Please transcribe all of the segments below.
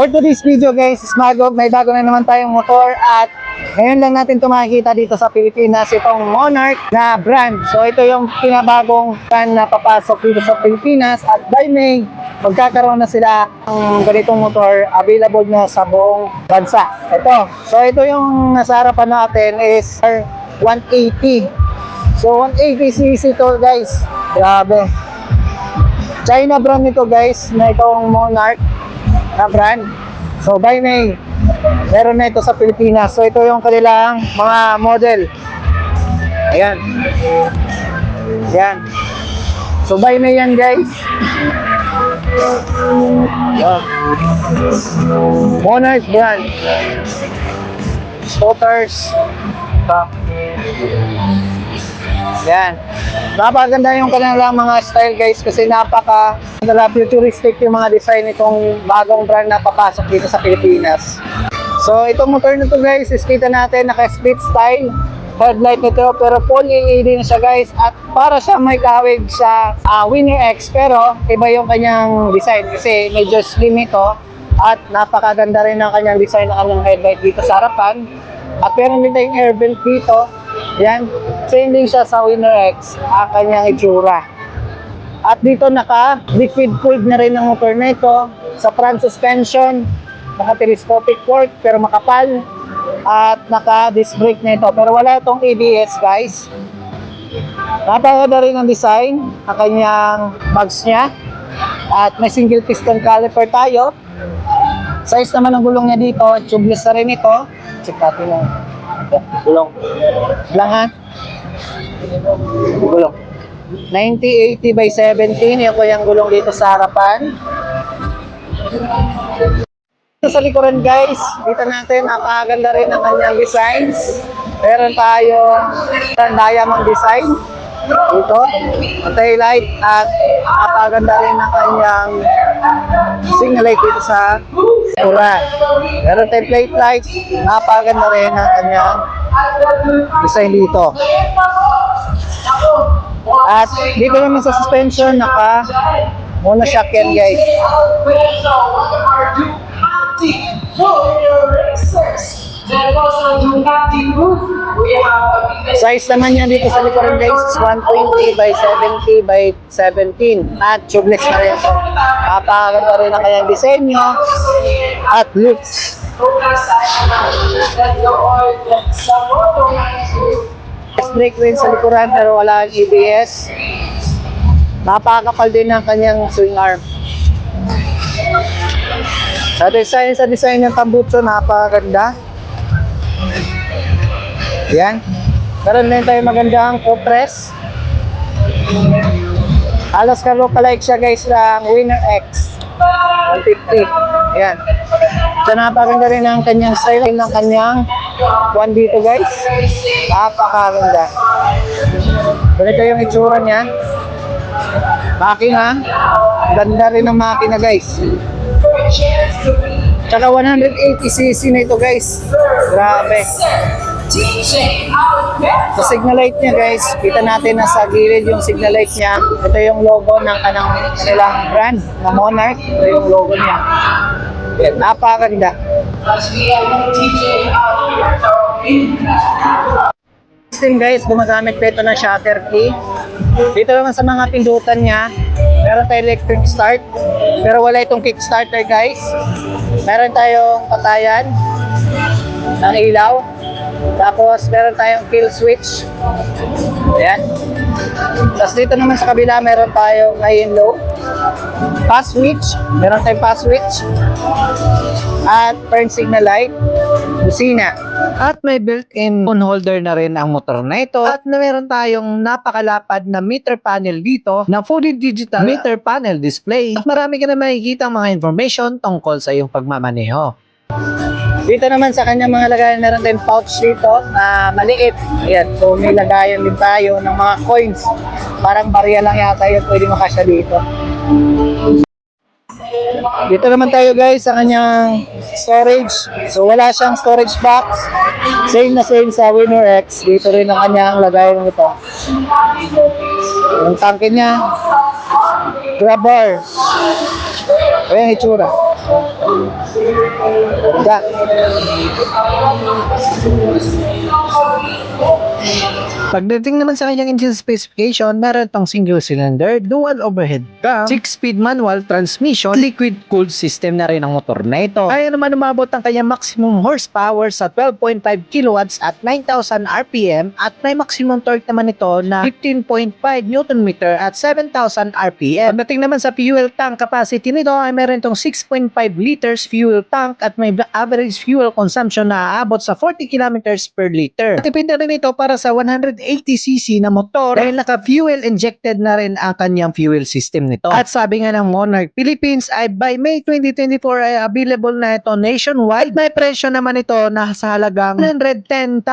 For today's video guys, is may bago na naman tayong motor at ngayon lang natin ito makikita dito sa Pilipinas, itong Monarch na brand. So ito yung pinabagong brand na papasok dito sa Pilipinas at by May, magkakaroon na sila ng ganitong motor available na sa buong bansa. Ito. So ito yung nasa harapan natin is R180. So 180cc to guys. Grabe. China brand nito guys, na itong Monarch na brand. So by May, meron na ito sa Pilipinas. So ito yung kanilang mga model. Ayan. Ayan. So by May yan guys. Ayan. Monarch brand. Scooters. Ito. Yan. Napakaganda yung kanilang mga style guys kasi napaka futuristic yung mga design nitong bagong brand na papasok dito sa Pilipinas. So itong motor na to guys is kita natin naka-split style. Headlight nito pero full LED na siya guys. At para siya may kahawig sa ah, Winner X pero iba yung kanyang design kasi medyo slim ito. At napakaganda rin ng kanyang design ng kanyang headlight dito sa harapan. At meron din tayong air vent dito yan. Same din siya sa Winner X ang kanyang itsura. At dito naka liquid cooled na rin ang motor na ito sa front suspension naka telescopic fork pero makapal at naka disc brake na ito. Pero wala itong ABS guys. Napakaganda rin ang design ang kanyang bags niya. At may single piston caliper tayo. Size naman ng gulong niya dito tubeless na rin ito. Check natin yung gulong. Lang ha gulong 9080 by 17 yung kanyang gulong dito sa harapan. Dito sa likuran guys, dito natin napakaganda rin ang kanyang designs. Meron tayo diamond design dito, taillight at napakaganda rin ang kanyang signal light dito sa ura. Meron tayong plate light, napakaganda rin ang kanyang design dito. At dito naman sa suspension, naka monoshock yan guys. Size naman yan dito sa likuran guys is 120 by 70 by 17 at tubeless na rin ito. Napakaganda rin ang kanyang disenyo at looks. Brake rin sa likuran pero wala ang ABS. Napakakapal din ang kanyang swing arm. Sa design sa design ng tambutso napakaganda. Yan. Meron din tayo magandang compress. Halos ka lookalike siya guys ng Winner X. 150. Yan. So napakaganda rin ang kanyang style ng kanyang one dito guys. Napakaganda. Ganito yung itsura niya. Makina. Ganda rin ng makina guys. Tsaka 180cc na ito guys. Grabe. Sa signal light niya guys, kita natin na sa gilid yung signal light niya. Ito yung logo ng kanang silang brand na Monarch. Ito yung logo niya. Napakaganda. System guys, gumagamit pa ito ng shutter key. Dito naman sa mga pindutan niya, meron tayong electric start. Pero wala itong kickstarter guys. Meron tayong patayan ng ilaw. Tapos meron tayong kill switch. Ayan. Tapos dito naman sa kabila meron tayong high and low. Pass switch. Meron tayong pass switch. At turn signal light. Busina. At may built-in phone holder na rin ang motor na ito. At na meron tayong napakalapad na meter panel dito na fully digital meter panel display. At marami ka na makikita mga information tungkol sa iyong pagmamaneho. Dito naman sa kanya mga lagayan, meron tayong pouch dito na maliit. Ayan, so may lagayan din tayo ng mga coins. Parang barya lang yata yun, pwede makasya dito. Dito naman tayo guys sa kanyang storage. So wala siyang storage box. Same na same sa Winner X. Dito rin ang kanyang lagayan nito. Yung tangke niya. Grab bar. Ayan itsura. Yan. Pagdating naman sa kanyang engine specification, meron tong single cylinder, dual overhead cam, 6-speed manual transmission, liquid cooled system na rin ang motor na ito. Kaya naman umabot ang kanyang maximum horsepower sa 12.5 kilowatts at 9,000 RPM at may maximum torque naman ito na 15.5 Nm at 7,000 RPM. Pagdating naman sa fuel tank capacity nito ay meron itong 6.5 liters fuel tank at may average fuel consumption na aabot sa 40 kilometers per liter. Depende rin ito para sa 180cc na motor dahil naka-fuel injected na rin ang kanyang fuel system nito. At sabi nga ng Monarch Philippines ay by May 2024 ay available na ito nationwide. May presyo naman ito na sa halagang 110,000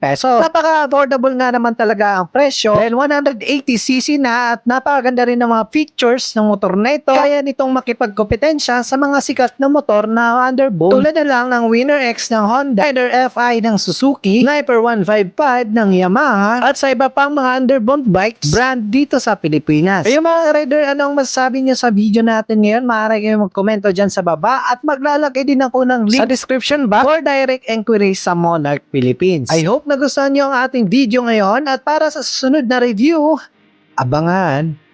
pesos. Napaka-affordable nga naman talaga ang presyo dahil 180cc na at napakaganda rin ng mga features ng motor na ito. Kaya nitong makipagkompetensya sa mga sikat na motor na underbone tulad na lang ng Winner X ng Honda, Rider FI ng Suzuki, Sniper 155 ng Yamaha at sa iba pang mga underbone bikes brand dito sa Pilipinas. Kayo mga rider, anong masasabi niyo sa video natin ngayon? Maaari kayo magkomento dyan sa baba at maglalagay din ako ng link sa description box for direct inquiry sa Monarch Philippines. I hope nagustuhan niyo ang ating video ngayon at para sa susunod na review, abangan!